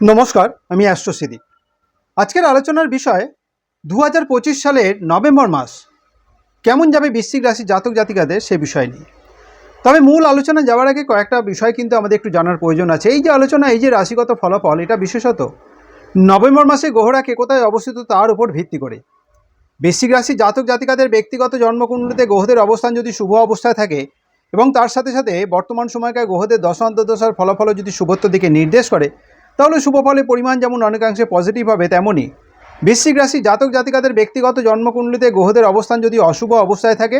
নমস্কার, আমি অ্যাস্ট্রোসিদি আজকের আলোচনার বিষয় দু হাজার পঁচিশ সালের নভেম্বর মাস। কেমন যাবে বৃশ্চিক রাশি জাতক জাতিকাদের সে বিষয় নিয়ে। তবে মূল আলোচনা যাওয়ার আগে কয়েকটা বিষয় কিন্তু আমাদের একটু জানার প্রয়োজন আছে। এই যে আলোচনা, এই যে রাশিগত ফলাফল, এটা বিশেষত নভেম্বর মাসে গ্রহরা কে কোথায় অবস্থিত তার উপর ভিত্তি করে। বৃশ্চিক রাশি জাতক জাতিকাদের ব্যক্তিগত জন্মকুণ্ডলিতে গ্রহদের অবস্থান যদি শুভ অবস্থায় থাকে এবং তার সাথে সাথে বর্তমান সময়কার গ্রহদের দশান্তদশার ফলাফল যদি শুভত্ব দিকে নির্দেশ করে তাহলে শুভ ফলের পরিমাণ যেমন অনেকাংশে পজিটিভ হবে, তেমনই। বৃশ্চিক রাশি জাতক জাতিকাদের ব্যক্তিগত জন্মকুণ্ডলিতে গ্রহদের অবস্থান যদি অশুভ অবস্থায় থাকে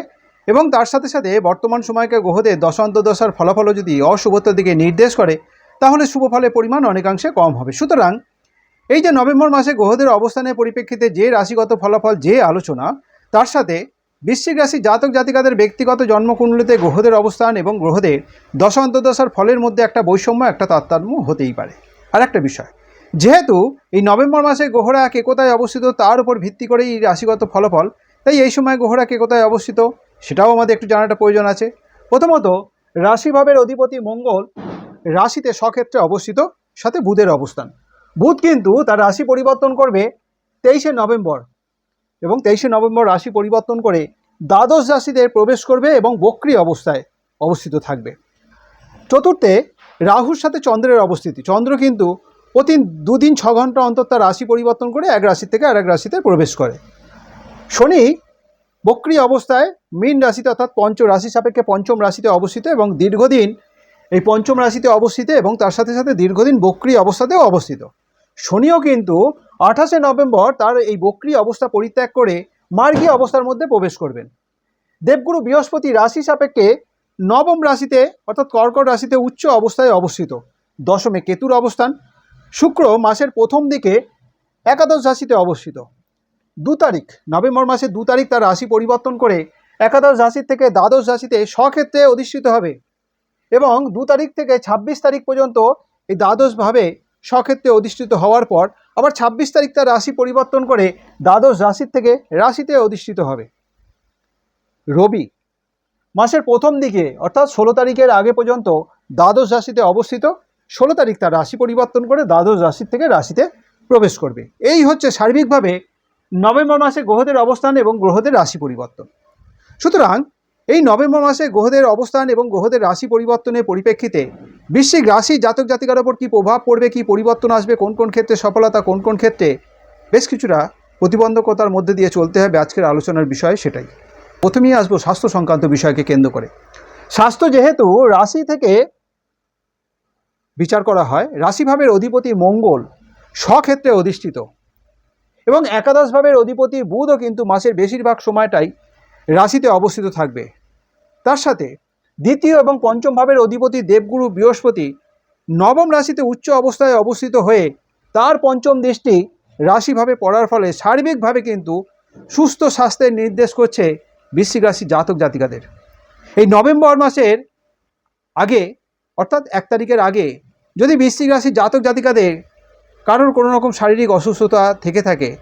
এবং তার সাথে সাথে বর্তমান সময়কে গ্রহদের দশান্তদশার ফলাফলও যদি অশুভত্বের দিকে নির্দেশ করে, তাহলে শুভ ফলের পরিমাণ অনেকাংশে কম হবে। সুতরাং এই যে নভেম্বর মাসে গ্রহদের অবস্থানের পরিপ্রেক্ষিতে যে রাশিগত ফলাফল, যে আলোচনা, তার সাথে বৃশ্চিক রাশি জাতক জাতিকাদের ব্যক্তিগত জন্মকুণ্ডলিতে গ্রহদের অবস্থান এবং গ্রহদের দশা অন্তর্দশার ফলের মধ্যে একটা বৈষম্য, একটা তারতম্য হতেই পারে। আর একটা বিষয়, যেহেতু এই নভেম্বর মাসে গ্রহরা কে কোথায় অবস্থিত তার উপর ভিত্তি করে এই রাশিগত ফলাফল, তাই এই সময় গ্রহরা কে কোথায় অবস্থিত সেটাও আমাদের একটু জানাটা প্রয়োজন আছে। প্রথমত, রাশিভাবের অধিপতি মঙ্গল রাশিতে স্বক্ষেত্রে অবস্থিত, সাথে বুধের অবস্থান। বুধ কিন্তু তার রাশি পরিবর্তন করবে তেইশে নভেম্বর এবং তেইশে নভেম্বর রাশি পরিবর্তন করে দ্বাদশ রাশিতে প্রবেশ করবে এবং বক্রি অবস্থায় অবস্থিত থাকবে। চতুর্থে রাহুর সাথে চন্দ্রের অবস্থিতি। চন্দ্র কিন্তু প্রতি দুদিন ছ ঘণ্টা অন্তর তার রাশি পরিবর্তন করে এক রাশি থেকে আরেক রাশিতে প্রবেশ করে। শনি বক্রি অবস্থায় মীন রাশিতে অর্থাৎ পঞ্চ রাশি সাপেক্ষে পঞ্চম রাশিতে অবস্থিত এবং দীর্ঘদিন এই পঞ্চম রাশিতে অবস্থিত এবং তার সাথে সাথে দীর্ঘদিন বক্রি অবস্থাতেও অবস্থিত। শনিও কিন্তু আঠাশে নভেম্বর তার এই বক্রি অবস্থা পরিত্যাগ করে মার্গী অবস্থার মধ্যে প্রবেশ করবেন। দেবগুরু বৃহস্পতি রাশি সাপেক্ষে নবম রাশিতে, অর্থাৎ কর্কট রাশিতে উচ্চ অবস্থায় অবস্থিত। দশমে কেতুর অবস্থান। শুক্র মাসের প্রথম দিকে একাদশ রাশিতে অবস্থিত। দু তারিখ, নভেম্বর মাসের দু তারিখ তার রাশি পরিবর্তন করে একাদশ রাশির থেকে দ্বাদশ রাশিতে স্বক্ষেত্রে অধিষ্ঠিত হবে এবং দু তারিখ থেকে ২৬ তারিখ পর্যন্ত এই দ্বাদশভাবে স্বক্ষেত্রে অধিষ্ঠিত হওয়ার পর আবার ২৬ তারিখ তার রাশি পরিবর্তন করে দ্বাদশ রাশির থেকে রাশিতে অধিষ্ঠিত হবে। রবি মাসের প্রথম দিকে, অর্থাৎ ষোলো তারিখের আগে পর্যন্ত দ্বাদশ রাশিতে অবস্থিত, ষোলো তারিখ তার রাশি পরিবর্তন করে দ্বাদশ রাশির থেকে রাশিতে প্রবেশ করবে। এই হচ্ছে সার্বিকভাবে নভেম্বর মাসে গ্রহদের অবস্থান এবং গ্রহদের রাশি পরিবর্তন। সুতরাং এই নভেম্বর মাসে গ্রহদের অবস্থান এবং গ্রহদের রাশি পরিবর্তনের পরিপ্রেক্ষিতে বৃশ্চিক রাশি জাতক জাতিকার ওপর কী প্রভাব পড়বে, কী পরিবর্তন আসবে, কোন কোন ক্ষেত্রে সফলতা, কোন কোন ক্ষেত্রে বেশ কিছুটা প্রতিবন্ধকতার মধ্যে দিয়ে চলতে হবে আজকের আলোচনার বিষয় সেটাই। প্রথমেই আসব স্বাস্থ্য সংক্রান্ত বিষয়কে কেন্দ্র করে। স্বাস্থ্য যেহেতু রাশি থেকে বিচার করা হয়, রাশিভাবের অধিপতি মঙ্গল স্বক্ষেত্রে অধিষ্ঠিত এবং একাদশ ভাবের অধিপতি বুধও কিন্তু মাসের বেশিরভাগ সময়টাই রাশিতে অবস্থিত থাকবে। তার সাথে দ্বিতীয় এবং পঞ্চম ভাবের অধিপতি দেবগুরু বৃহস্পতি নবম রাশিতে উচ্চ অবস্থায় অবস্থিত হয়ে তার পঞ্চম দৃষ্টি রাশিভাবে পড়ার ফলে সার্বিকভাবে কিন্তু সুস্থ স্বাস্থ্যের নির্দেশ করছে বৃশ্চিক রাশি জাতক জাতিকাদের। এই নভেম্বর মাসের আগে, অর্থাৎ এক তারিখের আগে, যদি বৃশ্চিক রাশি জাতক জাতিকাদের কারোর কোনো রকম শারীরিক অসুস্থতা থেকে থাকে,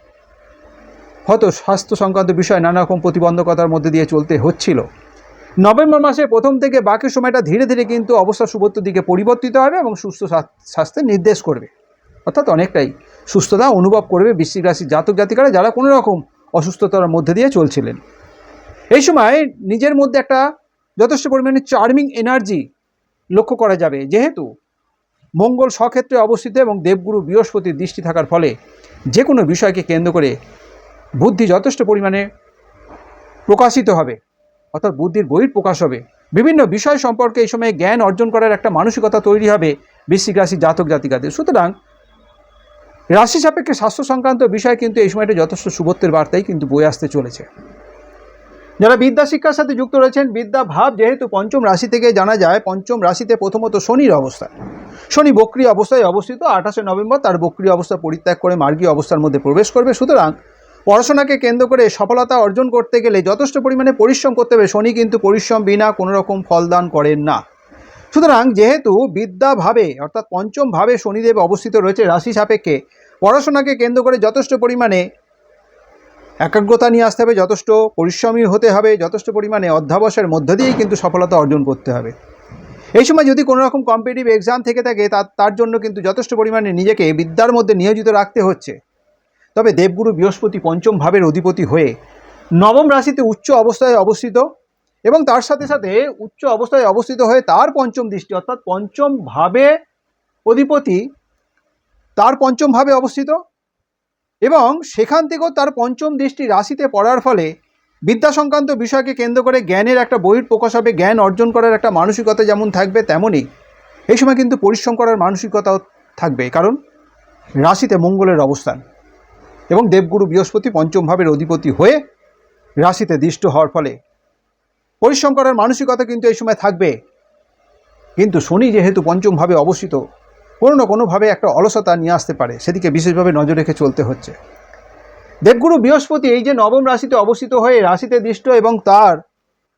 হয়তো স্বাস্থ্য সংক্রান্ত বিষয়ে নানা রকম প্রতিবন্ধকতার মধ্যে দিয়ে চলতে হচ্ছিল। নভেম্বর মাসের প্রথম থেকে বাকি সময়টা ধীরে ধীরে কিন্তু অবস্থা সুবত্তর দিকে পরিবর্তিত হবে এবং সুস্থ স্বা- স্বাস্থ্যের নির্দেশ করবে। অর্থাৎ অনেকটাই সুস্থতা অনুভব করবে বৃশ্চিক রাশির জাতক জাতিকারা যারা কোনো রকম অসুস্থতার মধ্যে দিয়ে চলছিলেন। এই সময় নিজের মধ্যে একটা যথেষ্ট পরিমাণে চার্মিং এনার্জি লক্ষ্য করা যাবে। যেহেতু মঙ্গল স্বক্ষেত্রে অবস্থিত এবং দেবগুরু বৃহস্পতির দৃষ্টি থাকার ফলে যে কোনো বিষয়কে কেন্দ্র করে বুদ্ধি যথেষ্ট পরিমাণে প্রকাশিত হবে, অর্থাৎ বুদ্ধির বহির প্রকাশ হবে। বিভিন্ন বিষয় সম্পর্কে এই সময়ে জ্ঞান অর্জন করার একটা মানসিকতা তৈরি হবে বৃশ্চিক রাশি জাতক জাতিকাদের। সুতরাং রাশি সাপেক্ষে স্বাস্থ্য সংক্রান্ত বিষয় কিন্তু এই সময়টা যথেষ্ট শুভত্বের বার্তাই কিন্তু বয়ে আসতে চলেছে। যারা বিদ্যা শিক্ষার সাথে যুক্ত রয়েছেন, বিদ্যা ভাব যেহেতু পঞ্চম রাশি থেকে জানা যায়, পঞ্চম রাশিতে প্রথমত শনির অবস্থান শনি বক্রি অবস্থায় অবস্থিত, আঠাশে নভেম্বর তার বক্রি অবস্থা পরিত্যাগ করে মার্গী অবস্থার মধ্যে প্রবেশ করবে। সুতরাং পড়াশোনাকে কেন্দ্র করে সফলতা অর্জন করতে গেলে যথেষ্ট পরিমাণে পরিশ্রম করতে হবে। শনি কিন্তু পরিশ্রম বিনা কোনো রকম ফলদান করেন না। সুতরাং যেহেতু বিদ্যাভাবে অর্থাৎ পঞ্চম ভাবে শনিদেব অবস্থিত রয়েছে রাশি সাপেক্ষে, পড়াশোনাকে কেন্দ্র করে যথেষ্ট পরিমাণে একাগ্রতা নিয়ে আসতে হবে, যথেষ্ট পরিশ্রমী হতে হবে, যথেষ্ট পরিমাণে অধ্যাবসের মধ্য দিয়েই কিন্তু সফলতা অর্জন করতে হবে। এই সময় যদি কোনো রকম কম্পিটিভ এক্সাম থেকে থাকে তার জন্য কিন্তু যথেষ্ট পরিমাণে নিজেকে বিদ্যার মধ্যে নিয়োজিত রাখতে হচ্ছে। তবে দেবগুরু বৃহস্পতি পঞ্চম ভাবের অধিপতি হয়ে নবম রাশিতে উচ্চ অবস্থায় অবস্থিত এবং তার সাথে সাথে উচ্চ অবস্থায় অবস্থিত হয়ে তার পঞ্চম দৃষ্টি, অর্থাৎ পঞ্চম ভাবে অধিপতি তার পঞ্চম ভাবে অবস্থিত। এবং সেখান থেকেও তার পঞ্চম দৃষ্টি রাশিতে পড়ার ফলে বিদ্যা সংক্রান্ত বিষয়কে কেন্দ্র করে জ্ঞানের একটা বহির প্রকাশ হবে, জ্ঞান অর্জন করার একটা মানসিকতা যেমন থাকবে তেমনই এই সময় কিন্তু পরিশ্রম করার মানসিকতাও থাকবে, কারণ রাশিতে মঙ্গলের অবস্থান এবং দেবগুরু বৃহস্পতি পঞ্চম ভাবের অধিপতি হয়ে রাশিতে দৃষ্ট হওয়ার ফলে পরিশ্রম করার মানসিকতা কিন্তু এই সময় থাকবে। কিন্তু শনি যেহেতু পঞ্চমভাবে অবস্থিত কোনো না কোনোভাবে একটা অলসতা নিয়ে আসতে পারে, সেদিকে বিশেষভাবে নজর রেখে চলতে হচ্ছে। দেবগুরু বৃহস্পতি এই যে নবম রাশিতে অবস্থিত হয়ে রাশিতে দৃষ্ট এবং তার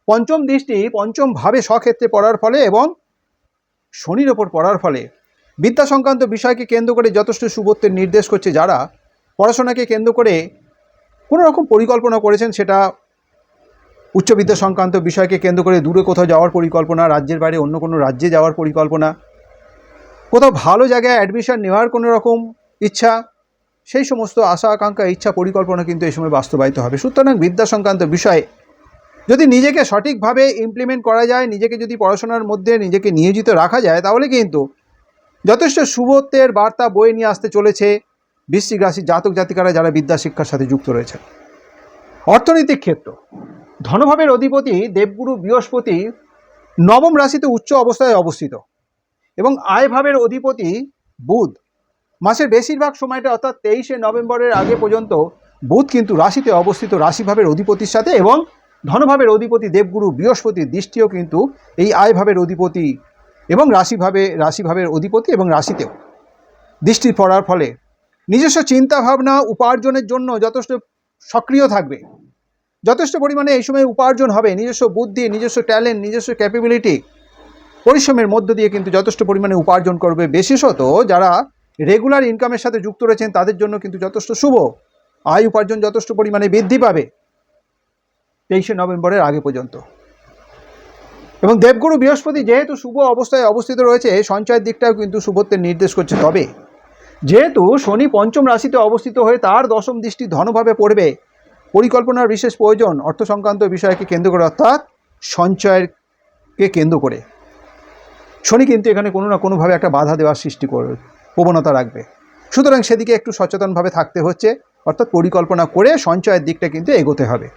পঞ্চম দৃষ্টি পঞ্চম ভাবে স্বক্ষেত্রে পড়ার ফলে এবং শনির ওপর পড়ার ফলে বিদ্যা সংক্রান্ত বিষয়কে কেন্দ্র করে যথেষ্ট সুবত্বের নির্দেশ করছে যারা পড়াশোনাকে কেন্দ্র করে কোনো রকম পরিকল্পনা করেছেন সেটা উচ্চ বিদ্যা সংক্রান্ত বিষয়কে কেন্দ্র করে দূরে কোথাও যাওয়ার পরিকল্পনা, রাজ্যের বাইরে অন্য কোনো রাজ্যে যাওয়ার পরিকল্পনা কোথাও ভালো জায়গায় অ্যাডমিশন নেওয়ার কোনো রকম ইচ্ছা, সেই সমস্ত আশা, আকাঙ্ক্ষা, ইচ্ছা, পরিকল্পনা কিন্তু এই সময় বাস্তবায়িত হবে। সুতরাং বিদ্যা সংক্রান্ত বিষয়ে যদি নিজেকে সঠিকভাবে ইমপ্লিমেন্ট করা যায়, নিজেকে যদি পড়াশোনার মধ্যে নিজেকে নিয়োজিত রাখা যায়, তাহলে কিন্তু যথেষ্ট শুভত্বের বার্তা বয়ে নিয়ে আসতে চলেছে বৃশ্চিক রাশির জাতক জাতিকারা যারা বিদ্যা শিক্ষার সাথে যুক্ত রয়েছে অর্থনৈতিক ক্ষেত্র। ধনভাবের অধিপতি দেবগুরু বৃহস্পতি নবম রাশিতে উচ্চ অবস্থায় অবস্থিত। এবং আয়ভাবের অধিপতি বুধ। মাসের বেশিরভাগ সময়টা অর্থাৎ তেইশে নভেম্বরের আগে পর্যন্ত বুধ কিন্তু রাশিতে অবস্থিত রাশিভাবের অধিপতির সাথে এবং ধনভাবের অধিপতি দেবগুরু বৃহস্পতির দৃষ্টিও কিন্তু এই আয়ভাবের অধিপতি এবং রাশিভাবে, রাশিভাবের অধিপতি এবং রাশিতেও। দৃষ্টি পড়ার ফলে নিজস্ব চিন্তাভাবনা উপার্জনের জন্য যথেষ্ট সক্রিয় থাকবে। যথেষ্ট পরিমাণে এই সময় উপার্জন হবে। নিজস্ব বুদ্ধি, নিজস্ব ট্যালেন্ট, নিজস্ব ক্যাপেবিলিটি পরিশ্রমের মধ্য দিয়ে কিন্তু যথেষ্ট পরিমাণে উপার্জন করবে। বিশেষত যারা রেগুলার ইনকামের সাথে যুক্ত রয়েছেন, তাদের জন্য কিন্তু যথেষ্ট শুভ। আয় উপার্জন যথেষ্ট পরিমাণে বৃদ্ধি পাবে তেইশে নভেম্বরের আগে পর্যন্ত। এবং দেবগুরু বৃহস্পতি যেহেতু শুভ অবস্থায় অবস্থিত রয়েছে, সঞ্চয়ের দিকটাও কিন্তু শুভত্বের নির্দেশ করছে। তবে যেহেতু শনি পঞ্চম রাশিতে অবস্থিত হয়ে তার দশম দৃষ্টি ধনভাবে পড়বে, পরিকল্পনার বিশেষ প্রয়োজন অর্থ সংক্রান্ত বিষয়কে কেন্দ্র করে, অর্থাৎ সঞ্চয়েরকে কেন্দ্র করে। শনি কিন্তু এখানে কোনো না কোনোভাবে একটা বাধা দেওয়ার সৃষ্টি করবে প্রবণতা রাখবে। সুতরাং সেদিকে একটু সচেতনভাবে থাকতে হচ্ছে, অর্থাৎ পরিকল্পনা করে সঞ্চয়ের দিকটা কিন্তু এগোতে হবে।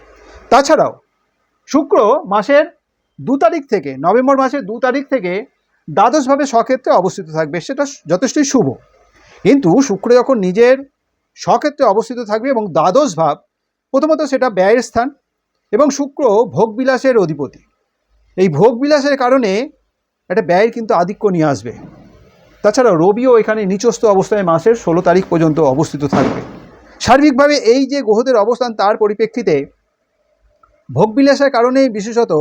তাছাড়াও, শুক্র মাসের দু তারিখ থেকে, নভেম্বর মাসের দু তারিখ থেকে দ্বাদশভাবে স্বক্ষেত্রে অবস্থিত থাকবে, সেটা যথেষ্টই শুভ। কিন্তু শুক্র যখন নিজের স্বক্ষেত্রে অবস্থিত থাকবে এবং দ্বাদশ ভাব, প্রথমত সেটা ব্যয়ের স্থান এবং শুক্র ভোগবিলাসের অধিপতি। এই ভোগবিলাসের কারণে একটা ব্যয়ের কিন্তু আধিক্য নিয়ে আসবে। তাছাড়া রবিও এখানে নিচস্থ অবস্থায় মাসের ষোলো তারিখ পর্যন্ত অবস্থিত থাকবে। সার্বিকভাবে এই যে গ্রহদের অবস্থান তার পরিপ্রেক্ষিতে ভোগবিলাসের কারণেই বিশেষত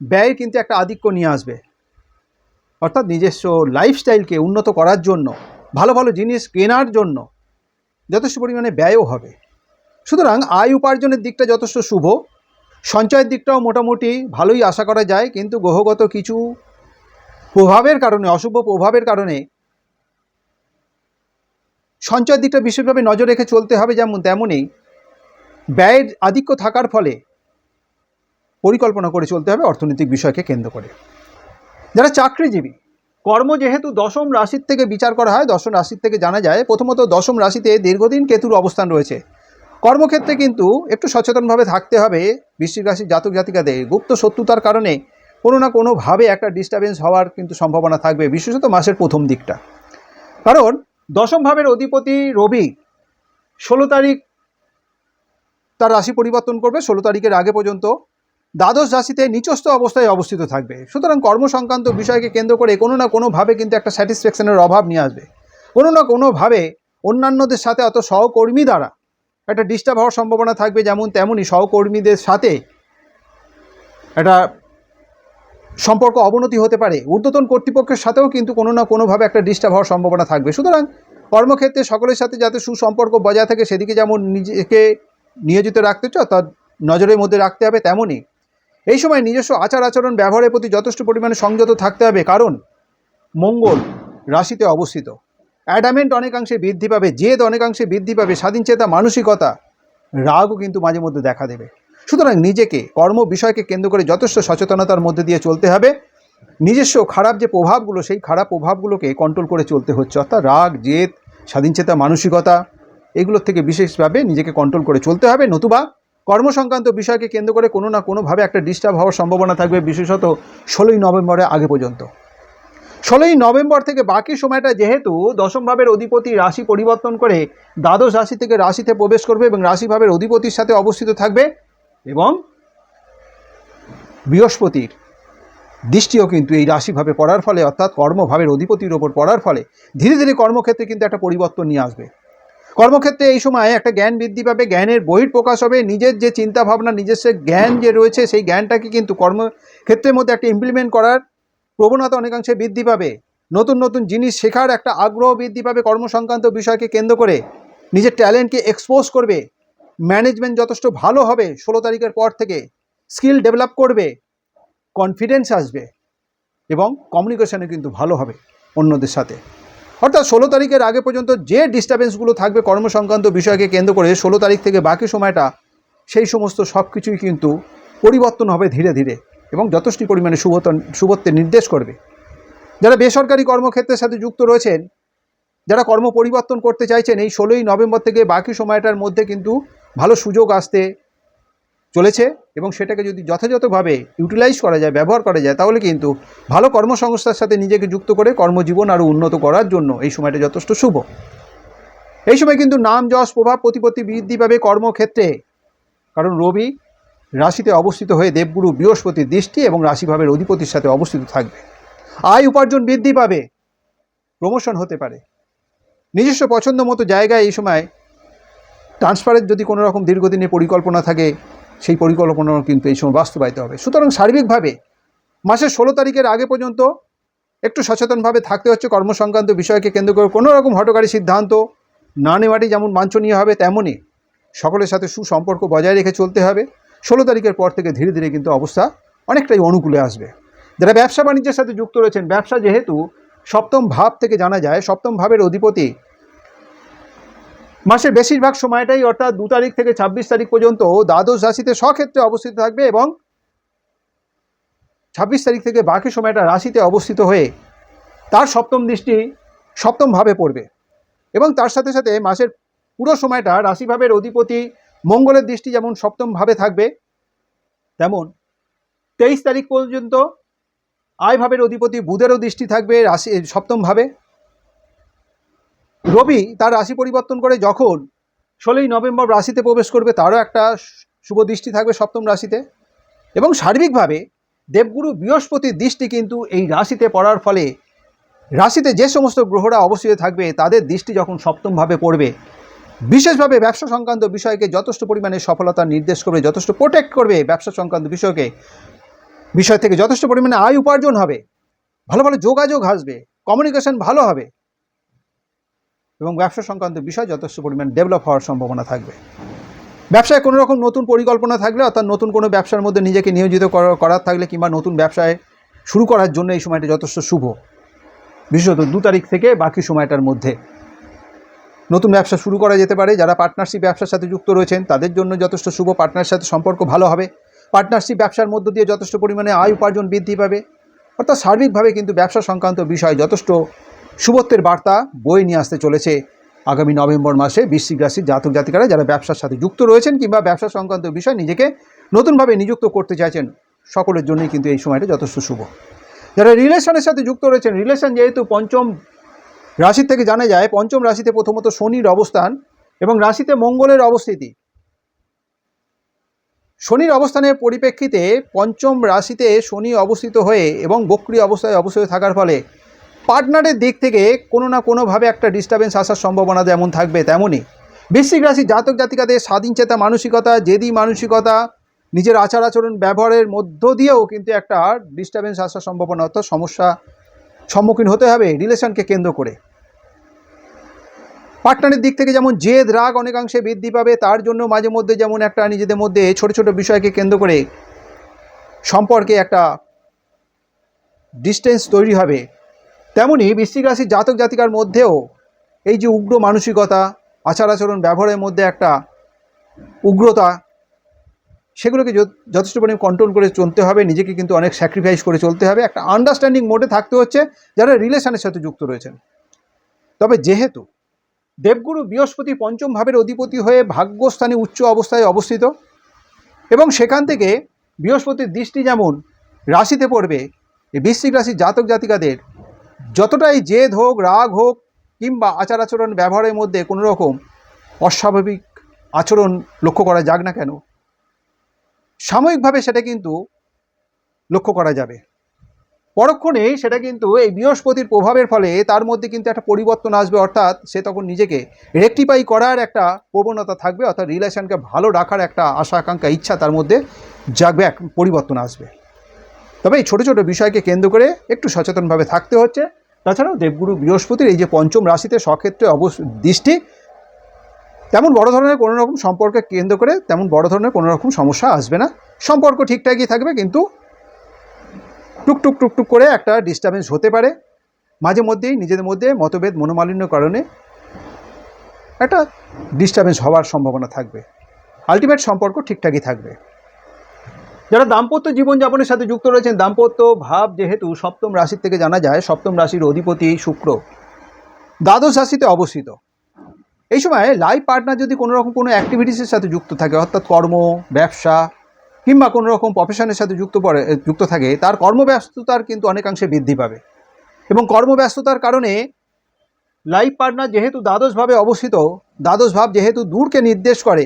ব্যয় কিন্তু একটা আধিক্য নিয়ে আসবে। অর্থাৎ নিজস্ব লাইফস্টাইলকে উন্নত করার জন্য, ভালো ভালো জিনিস কেনার জন্য যথেষ্ট পরিমাণে ব্যয়ও হবে। সুতরাং আয় উপার্জনের দিকটা যথেষ্ট শুভ। সঞ্চয়ের দিকটাও মোটামুটি ভালোই আশা করা যায়, কিন্তু গ্রহগত কিছু প্রভাবের কারণে, অশুভ প্রভাবের কারণে সঞ্চয়ের দিকটা বিশেষভাবে নজর রেখে চলতে হবে যেমন তেমনই ব্যয়ের আধিক্য থাকার ফলে পরিকল্পনা করে চলতে হবে অর্থনৈতিক বিষয়কে কেন্দ্র করে। যারা চাকরিজীবী, কর্ম যেহেতু দশম রাশির থেকে বিচার করা হয়, দশম রাশির থেকে জানা যায়, প্রথমত দশম রাশিতে দীর্ঘদিন কেতুর অবস্থান রয়েছে। কর্মক্ষেত্রে কিন্তু একটু সচেতনভাবে থাকতে হবে। বৃশ্চিক রাশির জাতক জাতিকাদের গুপ্ত শত্রুতার কারণে কোনো না কোনোভাবে একটা ডিস্টারবেন্স হওয়ার কিন্তু সম্ভাবনা থাকবে, বিশেষত মাসের প্রথম দিকটা। কারণ দশম ভাবের অধিপতি রবি ষোলো তারিখ তার রাশি পরিবর্তন করবে, ষোলো তারিখের আগে পর্যন্ত দ্বাদশ রাশিতে নিচস্থ অবস্থায় অবস্থিত থাকবে। সুতরাং কর্মসংক্রান্ত বিষয়কে কেন্দ্র করে কোনো না কোনোভাবে কিন্তু একটা স্যাটিসফ্যাকশনের অভাব নিয়ে আসবে। কোনো না কোনোভাবে অন্যান্যদের সাথে অত সহকর্মী দ্বারা একটা ডিস্টার্ব হওয়ার সম্ভাবনা থাকবে, যেমন তেমনই সহকর্মীদের সাথে একটা সম্পর্ক অবনতি হতে পারে। ঊর্ধ্বতন কর্তৃপক্ষের সাথেও কিন্তু কোনো না কোনোভাবে একটা ডিস্টার্ব হওয়ার সম্ভাবনা থাকবে। সুতরাং কর্মক্ষেত্রে সকলের সাথে যাতে সুসম্পর্ক বজায় থাকে, সেদিকে যেমন নিজেকে নিয়োজিত রাখতে চাও, তার নজরের মধ্যে রাখতে হবে তেমনই। এই সময় নিজস্ব আচার আচরণ ব্যবহারের প্রতি যথেষ্ট পরিমাণে সংযত থাকতে হবে, কারণ মঙ্গল রাশিতে অবস্থিত। অ্যাডামেন্ট অনেকাংশে বৃদ্ধি পাবে, জেদ অনেকাংশে বৃদ্ধি পাবে স্বাধীন চেতা মানসিকতা রাগও কিন্তু মাঝে মধ্যে দেখা দেবে। সুতরাং নিজেকে কর্ম বিষয়কে কেন্দ্র করে যথেষ্ট সচেতনতার মধ্যে দিয়ে চলতে হবে। নিজস্ব খারাপ যে প্রভাবগুলো, সেই খারাপ প্রভাবগুলোকে কন্ট্রোল করে চলতে হচ্ছে। অর্থাৎ রাগ, জেদ, স্বাধীনচেতা, মানসিকতা, এগুলোর থেকে বিশেষভাবে নিজেকে কন্ট্রোল করে চলতে হবে। নতুবা কর্ম সংক্রান্ত বিষয়কে কেন্দ্র করে কোনো না কোনোভাবে একটা ডিস্টার্ব হওয়ার সম্ভাবনা থাকবে বিশেষত ষোলোই নভেম্বরের আগে পর্যন্ত। ষোলোই নভেম্বর থেকে বাকি সময়টা যেহেতু দশম ভাবের অধিপতি রাশি পরিবর্তন করে দ্বাদশ রাশি থেকে রাশিতে প্রবেশ করবে এবং রাশিভাবের অধিপতির সাথে অবস্থিত থাকবে। এবং বৃহস্পতির দৃষ্টিও কিন্তু এই রাশিভাবে পড়ার ফলে, অর্থাৎ কর্মভাবের অধিপতির ওপর পড়ার ফলে, ধীরে ধীরে কর্মক্ষেত্রে কিন্তু একটা পরিবর্তন নিয়ে আসবে। কর্মক্ষেত্রে এই সময় একটা জ্ঞান বৃদ্ধি পাবে, জ্ঞানের বহির্প্রকাশ হবে, নিজের যে চিন্তা ভাবনা নিজস্ব জ্ঞান যে রয়েছে, সেই জ্ঞানটাকে কিন্তু কর্মক্ষেত্রের মধ্যে একটা ইমপ্লিমেন্ট করার প্রবণতা অনেকাংশে বৃদ্ধি পাবে। নতুন নতুন জিনিস শেখার একটা আগ্রহ বৃদ্ধি পাবে, কর্মসংক্রান্ত বিষয়কে কেন্দ্র করে, নিজের ট্যালেন্টকে এক্সপোজ করবে। ম্যানেজমেন্ট যথেষ্ট ভালো হবে, ষোলো তারিখের পর থেকে স্কিল ডেভেলপ করবে কনফিডেন্স আসবে এবং কমিউনিকেশনে কিন্তু ভালো হবে অন্যদের সাথে। অর্থাৎ ষোলো তারিখের আগে পর্যন্ত যে ডিস্টারবেন্সগুলো থাকবে কর্মসংক্রান্ত বিষয়কে কেন্দ্র করে ষোলো তারিখ থেকে বাকি সময়টা, সেই সমস্ত সব কিছুই কিন্তু পরিবর্তন হবে ধীরে ধীরে এবং যথেষ্ট পরিমাণে শুভত শুভত্বের নির্দেশ করবে। যারা বেসরকারি কর্মক্ষেত্রের সাথে যুক্ত রয়েছেন, যারা কর্ম পরিবর্তন করতে চাইছেন, এই ষোলোই নভেম্বর থেকে বাকি সময়টার মধ্যে কিন্তু ভালো সুযোগ আসতে চলেছে এবং সেটাকে যদি যথাযথভাবে ইউটিলাইজ করা যায়, ব্যবহার করা যায়, তাহলে কিন্তু ভালো কর্মসংস্থার সাথে নিজেকে যুক্ত করে কর্মজীবন আরও উন্নত করার জন্য এই সময়টা যথেষ্ট শুভ। এই সময় কিন্তু নাম, যশ, প্রভাব, প্রতিপত্তি বৃদ্ধি পাবে কর্মক্ষেত্রে। কারণ রবি রাশিতে অবস্থিত হয়ে দেবগুরু বৃহস্পতির দৃষ্টি এবং রাশিভাবের অধিপতির সাথে অবস্থিত থাকবে। আয় উপার্জন বৃদ্ধি পাবে। প্রমোশন হতে পারে। নিজস্ব পছন্দ মতো জায়গায় এই সময় ট্রান্সফারের যদি কোনো রকম দীর্ঘদিনের পরিকল্পনা থাকে, সেই পরিকল্পনাও কিন্তু এই সময় বাস্তবায়িত হবে। সুতরাং সার্বিকভাবে মাসের ষোলো তারিখের আগে পর্যন্ত একটু সচেতনভাবে থাকতে হচ্ছে। কর্মসংক্রান্ত বিষয়কে কেন্দ্র করে কোনো রকম হটকারী সিদ্ধান্ত না নেওয়াটি যেমন বাঞ্ছনীয় হবে, তেমনই সকলের সাথে সুসম্পর্ক বজায় রেখে চলতে হবে। ষোলো তারিখের পর থেকে ধীরে ধীরে কিন্তু অবস্থা অনেকটাই অনুকূলে আসবে। যারা ব্যবসা বাণিজ্যের সাথে যুক্ত রয়েছেন, ব্যবসা যেহেতু সপ্তম ভাব থেকে জানা যায়, সপ্তম ভাবের অধিপতি মাসের বেশিরভাগ সময়টাই অর্থাৎ দু তারিখ থেকে ছাব্বিশ তারিখ পর্যন্ত দ্বাদশ রাশিতে স্বক্ষেত্রে অবস্থিত থাকবে এবং ছাব্বিশ তারিখ থেকে বাকি সময়টা রাশিতে অবস্থিত হয়ে তার সপ্তম দৃষ্টি সপ্তমভাবে পড়বে। এবং তার সাথে সাথে মাসের পুরো সময়টা রাশিভাবের অধিপতি মঙ্গলের দৃষ্টি যেমন সপ্তমভাবে থাকবে, তেমন তেইশ তারিখ পর্যন্ত আয়ভাবের অধিপতি বুধেরও দৃষ্টি থাকবে রাশি সপ্তমভাবে রবি তার রাশি পরিবর্তন করে যখন ষোলোই নভেম্বর রাশিতে প্রবেশ করবে, তারও একটা শুভ দৃষ্টি থাকবে সপ্তম রাশিতে। এবং সার্বিকভাবে দেবগুরু বৃহস্পতির দৃষ্টি কিন্তু এই রাশিতে পড়ার ফলে রাশিতে যে সমস্ত গ্রহরা অবস্থিত থাকবে, তাদের দৃষ্টি যখন সপ্তমভাবে পড়বে, বিশেষভাবে ব্যবসা সংক্রান্ত বিষয়কে যথেষ্ট পরিমাণে সফলতা নির্দেশ করবে, যথেষ্ট প্রোটেক্ট করবে ব্যবসা সংক্রান্ত বিষয়কে, বিষয় থেকে যথেষ্ট পরিমাণে আয় উপার্জন হবে, ভালো ভালো যোগাযোগ আসবে কমিউনিকেশন ভালো হবে। এবং ব্যবসা সংক্রান্ত বিষয় যথেষ্ট পরিমাণ ডেভেলপ হওয়ার সম্ভাবনা থাকবে। ব্যবসায় কোনো রকম নতুন পরিকল্পনা থাকলে অর্থাৎ নতুন কোনো ব্যবসার মধ্যে নিজেকে নিয়োজিত করার থাকলে কিংবা নতুন ব্যবসায় শুরু করার জন্য এই সময়টা যথেষ্ট শুভ। বিশেষত দু তারিখ থেকে বাকি সময়টার মধ্যে। নতুন ব্যবসা শুরু করা যেতে পারে, যারা পার্টনারশিপ ব্যবসার সাথে যুক্ত রয়েছেন, তাদের জন্য যথেষ্ট শুভ পার্টনারের সাথে সম্পর্ক ভালো হবে। পার্টনারশিপ ব্যবসার মধ্য দিয়ে যথেষ্ট পরিমাণে আয় উপার্জন বৃদ্ধি পাবে। অর্থাৎ সার্বিকভাবে কিন্তু ব্যবসা সংক্রান্ত বিষয় যথেষ্ট শুভত্বের বার্তা বই নিয়ে আসতে চলেছে আগামী নভেম্বর মাসে বৃশ্চিক রাশির জাতক জাতিকারা যারা ব্যবসার সাথে যুক্ত রয়েছেন কিংবা ব্যবসা সংক্রান্ত বিষয় নিজেকে নতুনভাবে নিযুক্ত করতে চাইছেন, সকলের জন্যই কিন্তু এই সময়টা যথেষ্ট শুভ। যারা রিলেশনের সাথে যুক্ত রয়েছেন, রিলেশন যেহেতু পঞ্চম রাশি থেকে জানা যায়, পঞ্চম রাশিতে প্রথমত শনির অবস্থান এবং রাশিতে মঙ্গলের অবস্থিতি। শনির অবস্থানের পরিপ্রেক্ষিতে পঞ্চম রাশিতে শনি অবস্থিত হয়ে এবং বক্রি অবস্থায় অবস্থিত থাকার ফলে পার্টনারের দিক থেকে কোনো না কোনোভাবে একটা ডিস্টারবেন্স আসার সম্ভাবনা যেমন থাকবে তেমনই। বৃশ্চিক রাশি জাতক জাতিকাদের স্বাধীন চেতা মানসিকতা, জেদি মানসিকতা, নিজের আচার আচরণ ব্যবহারের মধ্য দিয়েও কিন্তু একটা ডিস্টারবেন্স আসার সম্ভাবনা অর্থাৎ সমস্যা সম্মুখীন হতে হবে রিলেশনকে কেন্দ্র করে। পার্টনারের দিক থেকে যেমন জেদ, রাগ অনেকাংশে বৃদ্ধি পাবে, তার জন্য মাঝে মধ্যে যেমন একটা নিজেদের মধ্যে ছোট ছোট বিষয়কে কেন্দ্র করে সম্পর্কে একটা ডিস্টেন্স তৈরি হবে। তেমনই বৃশ্চিক রাশির জাতক জাতিকার মধ্যেও এই যে উগ্র মানসিকতা, আচার আচরণ, ব্যবহারের মধ্যে একটা উগ্রতা, সেগুলোকে যথ- যথেষ্ট পরিমাণে কন্ট্রোল করে চলতে হবে, নিজেকে কিন্তু অনেক স্যাক্রিফাইস করে চলতে হবে। একটা আন্ডারস্ট্যান্ডিং মোডে থাকতে হচ্ছে, যারা রিলেশনের সাথে যুক্ত রয়েছেন। তবে যেহেতু দেবগুরু বৃহস্পতি পঞ্চম ভাবের অধিপতি হয়ে ভাগ্যস্থানে উচ্চ অবস্থায় অবস্থিত, এবং সেখান থেকে বৃহস্পতির দৃষ্টি যেমন রাশিতে পড়বে বৃশ্চিক রাশির জাতক জাতিকাদের যতটাই জেদ হোক, রাগ হোক, কিংবা আচার আচরণ ব্যবহারের মধ্যে কোনো রকম অস্বাভাবিক আচরণ লক্ষ্য করা যাক না কেন, সাময়িকভাবে সেটা কিন্তু লক্ষ্য করা যাবে। পরক্ষণে সেটা কিন্তু এই বৃহস্পতির প্রভাবের ফলে তার মধ্যে কিন্তু একটা পরিবর্তন আসবে, অর্থাৎ সে তখন নিজেকে রেকটিফাই করার একটা প্রবণতা থাকবে, অর্থাৎ রিলেশনকে ভালো রাখার একটা আশা, আকাঙ্ক্ষা, ইচ্ছা তার মধ্যে জাগবে, এক পরিবর্তন আসবে। তবে এই ছোটো ছোটো বিষয়কে কেন্দ্র করে একটু সচেতনভাবে থাকতে হচ্ছে। তাছাড়াও দেবগুরু বৃহস্পতির এই যে পঞ্চম রাশিতে সক্ষেত্রে অবস দৃষ্টি, তেমন বড় ধরনের কোনো রকম সম্পর্কে কেন্দ্র করে তেমন বড় ধরনের কোনো রকম সমস্যা আসবে না। সম্পর্ক ঠিকঠাকই থাকবে কিন্তু টুকটুক টুকটুক করে একটা ডিস্টারবেন্স হতে পারে। মাঝে মধ্যেই, নিজেদের মধ্যে মতভেদ, মনোমালিন্য কারণে একটা ডিস্টারবেন্স হওয়ার সম্ভাবনা থাকবে। আলটিমেট সম্পর্ক ঠিকঠাকই থাকবে। যারা দাম্পত্য জীবনযাপনের সাথে যুক্ত রয়েছেন, দাম্পত্য ভাব যেহেতু সপ্তম রাশির থেকে জানা যায়, সপ্তম রাশির অধিপতি শুক্র। দ্বাদশ রাশিতে অবস্থিত। এই সময় লাইফ পার্টনার যদি কোনো রকম কোনো অ্যাক্টিভিটিসের সাথে যুক্ত থাকে, অর্থাৎ কর্ম, ব্যবসা কিংবা কোনো রকম প্রফেশনের সাথে যুক্ত পড়ে যুক্ত থাকে, তার কর্মব্যস্ততার কিন্তু অনেকাংশে বৃদ্ধি পাবে। এবং কর্মব্যস্ততার কারণে লাইফ পার্টনার যেহেতু দ্বাদশভাবে অবস্থিত, দ্বাদশ ভাব যেহেতু দূরকে নির্দেশ করে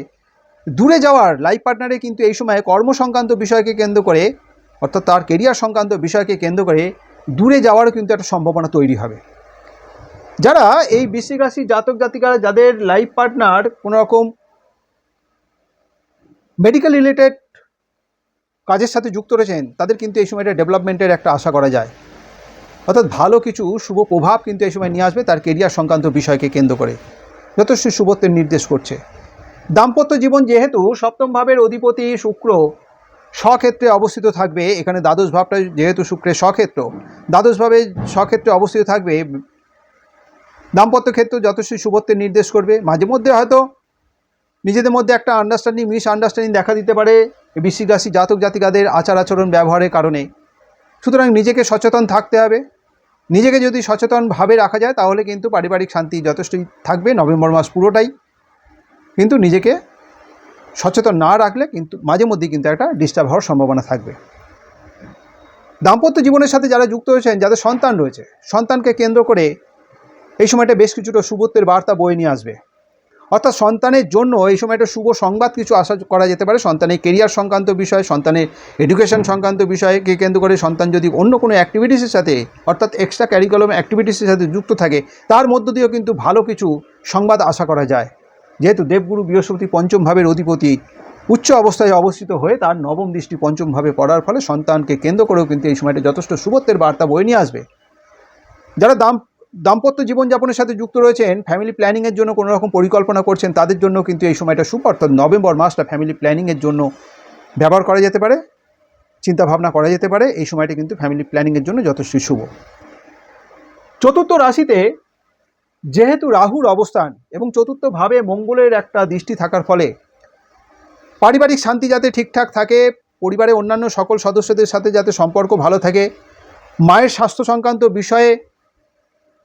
দূরে যাওয়ার লাইফ পার্টনারে কিন্তু এই সময় কর্মসংক্রান্ত বিষয়কে কেন্দ্র করে, অর্থাৎ তার কেরিয়ার সংক্রান্ত বিষয়কে কেন্দ্র করে দূরে যাওয়ারও কিন্তু একটা সম্ভাবনা তৈরি হবে। যারা এই বৃশ্চিক রাশির জাতক জাতিকারা, যাদের লাইফ পার্টনার কোনো রকম মেডিকেল রিলেটেড কাজের সাথে যুক্ত রয়েছেন, তাদের কিন্তু এই সময়টা ডেভেলপমেন্টের একটা আশা করা যায়। অর্থাৎ ভালো কিছু শুভ প্রভাব কিন্তু এই সময় নিয়ে আসবে তার কেরিয়ার সংক্রান্ত বিষয়কে কেন্দ্র করে। যথেষ্ট শুভত্বের নির্দেশ করছে। দাম্পত্য জীবন যেহেতু সপ্তম ভাবের অধিপতি শুক্র স্বক্ষেত্রে অবস্থিত থাকবে, এখানে দ্বাদশ ভাবটা যেহেতু শুক্রের স্বক্ষেত্র দ্বাদশভাবে স্বক্ষেত্রে অবস্থিত থাকবে, দাম্পত্য ক্ষেত্র যথেষ্ট শুভত্বের নির্দেশ করবে। মাঝে মধ্যে হয়তো নিজেদের মধ্যে একটা আন্ডারস্ট্যান্ডিং মিস আন্ডারস্ট্যান্ডিং দেখা দিতে পারে এই বৃশ্চিক রাশি জাতক জাতিকাদের আচার আচরণ ব্যবহারের কারণে। সুতরাং নিজেকে সচেতন থাকতে হবে। নিজেকে যদি সচেতনভাবে রাখা যায়, তাহলে কিন্তু পারিবারিক শান্তি যথেষ্টই থাকবে। নভেম্বর মাস পুরোটাই কিন্তু নিজেকে সচেতন না রাখলে কিন্তু মাঝে মধ্যেই কিন্তু একটা ডিস্টার্ব হওয়ার সম্ভাবনা থাকবে। দাম্পত্য জীবনের সাথে যারা যুক্ত হয়েছেন, যাদের সন্তান রয়েছে, সন্তানকে কেন্দ্র করে এই সময়টা বেশ কিছুটা শুভত্বের বার্তা বয়ে নিয়ে আসবে। অর্থাৎ সন্তানের জন্য এই সময়টা শুভ সংবাদ কিছু আশা করা যেতে পারে। সন্তানের কেরিয়ার সংক্রান্ত বিষয়, সন্তানের এডুকেশন সংক্রান্ত বিষয়কে কেন্দ্র করে সন্তান যদি অন্য কোনো অ্যাক্টিভিটিসের সাথে, অর্থাৎ এক্সট্রা ক্যারিকুলাম অ্যাক্টিভিটিসের সাথে যুক্ত থাকে, তার মধ্য দিয়েও কিন্তু ভালো কিছু সংবাদ আশা করা যায়। যেহেতু দেবগুরু বৃহস্পতি পঞ্চম ভাবের অধিপতি, উচ্চ অবস্থায় অবস্থিত হয়ে তার নবম দৃষ্টি পঞ্চম ভাবে পড়ার ফলে সন্তানকে কেন্দ্র করেও কিন্তু এই সময়টা যথেষ্ট শুভত্বের বার্তা বয়ে নিয়ে আসবে। যারা দাম, দাম্পত্য জীবনযাপনের সাথে যুক্ত রয়েছেন ফ্যামিলি প্ল্যানিংয়ের জন্য কোনো রকম পরিকল্পনা করছেন, তাদের জন্য কিন্তু এই সময়টা শুভ। অর্থাৎ নভেম্বর মাসটা ফ্যামিলি প্ল্যানিংয়ের জন্য ব্যবহার করা যেতে পারে চিন্তা ভাবনা করা যেতে পারে, এই সময়টা কিন্তু ফ্যামিলি প্ল্যানিংয়ের জন্য যথেষ্ট শুভ। চতুর্থ রাশিতে যেহেতু রাহুর অবস্থান এবং চতুর্থভাবে মঙ্গলের একটা দৃষ্টি থাকার ফলে পারিবারিক শান্তি যাতে ঠিকঠাক থাকে পরিবারের অন্যান্য সকল সদস্যদের সাথে যাতে সম্পর্ক ভালো থাকে, মায়ের স্বাস্থ্য সংক্রান্ত বিষয়ে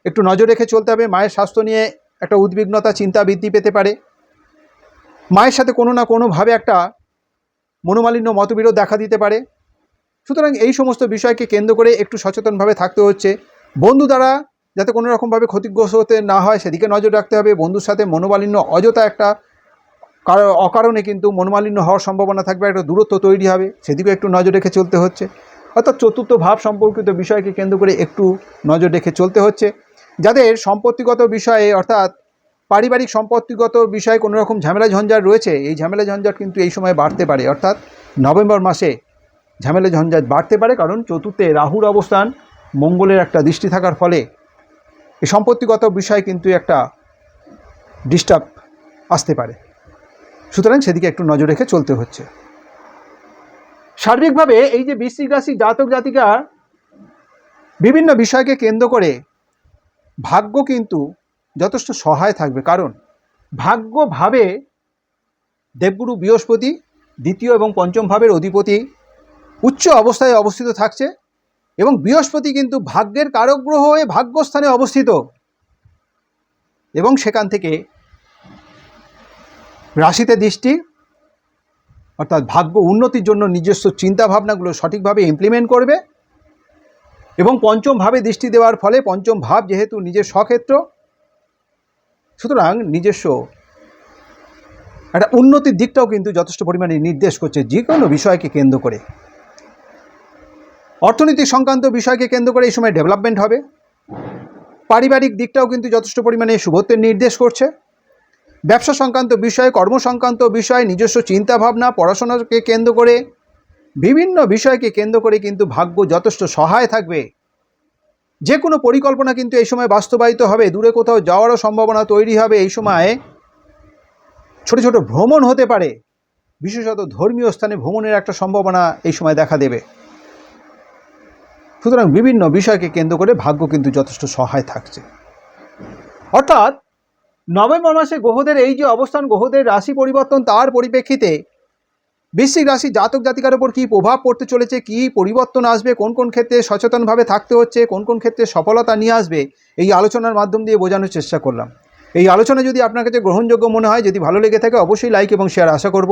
একটু নজর রেখে চলতে হবে। মায়ের স্বাস্থ্য নিয়ে একটা উদ্বিগ্নতা, চিন্তা বৃদ্ধি পেতে পারে। মায়ের সাথে কোনো না কোনোভাবে একটা মনোমালিন্য, মতবিরোধ দেখা দিতে পারে। সুতরাং এই সমস্ত বিষয়কে কেন্দ্র করে একটু সচেতনভাবে থাকতে হচ্ছে। বন্ধু দ্বারা যাতে কোনো রকমভাবে ক্ষতিগ্রস্ত হতে না হয়, সেদিকে নজর রাখতে হবে। বন্ধুর সাথে মনোমালিন্য, অযথা একটা কার- অকারণে কিন্তু মনোমালিন্য হওয়ার সম্ভাবনা থাকবে, একটা দূরত্ব তৈরি হবে, সেদিকেও একটু নজর রেখে চলতে হচ্ছে। অর্থাৎ চতুর্থ ভাব সম্পর্কিত বিষয়কে কেন্দ্র করে একটু নজর রেখে চলতে হচ্ছে। যাদের সম্পত্তিগত বিষয়ে, অর্থাৎ পারিবারিক সম্পত্তিগত বিষয়ে কোনো রকম ঝামেলা ঝঞ্ঝাট রয়েছে, এই ঝামেলা ঝঞ্ঝাট কিন্তু এই সময় বাড়তে পারে। অর্থাৎ নভেম্বর মাসে ঝামেলা ঝঞ্ঝাট বাড়তে পারে, কারণ চতুর্থে রাহুর অবস্থান মঙ্গলের একটা দৃষ্টি থাকার ফলে। এই সম্পত্তিগত বিষয় কিন্তু একটা ডিস্টার্ব আসতে পারে। সুতরাং সেদিকে একটু নজর রেখে চলতে হচ্ছে। সার্বিকভাবে এই যে বৃশ্চিক রাশি জাতক জাতিকার বিভিন্ন বিষয়কে কেন্দ্র করে ভাগ্য কিন্তু যথেষ্ট সহায় থাকবে। কারণ ভাগ্যভাবে দেবগুরু বৃহস্পতি, দ্বিতীয় এবং পঞ্চম ভাবের অধিপতি উচ্চ অবস্থায় অবস্থিত থাকছে। এবং বৃহস্পতি কিন্তু ভাগ্যের কারক গ্রহ হয়ে ভাগ্যস্থানে অবস্থিত। এবং সেখান থেকে রাশিতে দৃষ্টি, অর্থাৎ ভাগ্য উন্নতির জন্য নিজস্ব চিন্তাভাবনাগুলো সঠিকভাবে ইমপ্লিমেন্ট করবে এবং পঞ্চম ভাবে দৃষ্টি দেওয়ার ফলে পঞ্চম ভাব যেহেতু নিজের স্বক্ষেত্র, সুতরাং নিজস্ব একটা উন্নতির দিকটাও কিন্তু যথেষ্ট পরিমাণে নির্দেশ করছে যে কোনো বিষয়কে কেন্দ্র করে। অর্থনীতি সংক্রান্ত বিষয়কে কেন্দ্র করে এই সময় ডেভেলপমেন্ট হবে। পারিবারিক দিকটাও কিন্তু যথেষ্ট পরিমাণে শুভত্বের নির্দেশ করছে। ব্যবসা সংক্রান্ত বিষয়, কর্ম সংক্রান্ত বিষয়, নিজস্ব চিন্তাভাবনা, পড়াশোনাকে কেন্দ্র করে, বিভিন্ন বিষয়কে কেন্দ্র করে কিন্তু ভাগ্য যথেষ্ট সহায় থাকবে। যে কোনো পরিকল্পনা কিন্তু এই সময় বাস্তবায়িত হবে। দূরে কোথাও যাওয়ারও সম্ভাবনা তৈরি হবে। এই সময়ে ছোট ছোট ভ্রমণ হতে পারে। বিশেষত ধর্মীয় স্থানে ভ্রমণের একটা সম্ভাবনা এই সময় দেখা দেবে। সুতরাং বিভিন্ন বিষয়কে কেন্দ্র করে ভাগ্য কিন্তু যথেষ্ট সহায় থাকছে। অর্থাৎ নভেম্বর মাসে গ্রহদের এই যে অবস্থান, গ্রহদের রাশি পরিবর্তন, তার পরিপ্রেক্ষিতে বৃশ্চিক রাশি জাতক জাতিকার উপর কী প্রভাব পড়তে চলেছে, কী পরিবর্তন আসবে, কোন কোন ক্ষেত্রে সচেতনভাবে থাকতে হচ্ছে, কোন কোন ক্ষেত্রে সফলতা নিয়ে আসবে, এই আলোচনার মাধ্যম দিয়ে বোঝানোর চেষ্টা করলাম। এই আলোচনা যদি আপনার কাছে গ্রহণযোগ্য মনে হয়, যদি ভালো লেগে থাকে, অবশ্যই লাইক এবং শেয়ার আশা করব।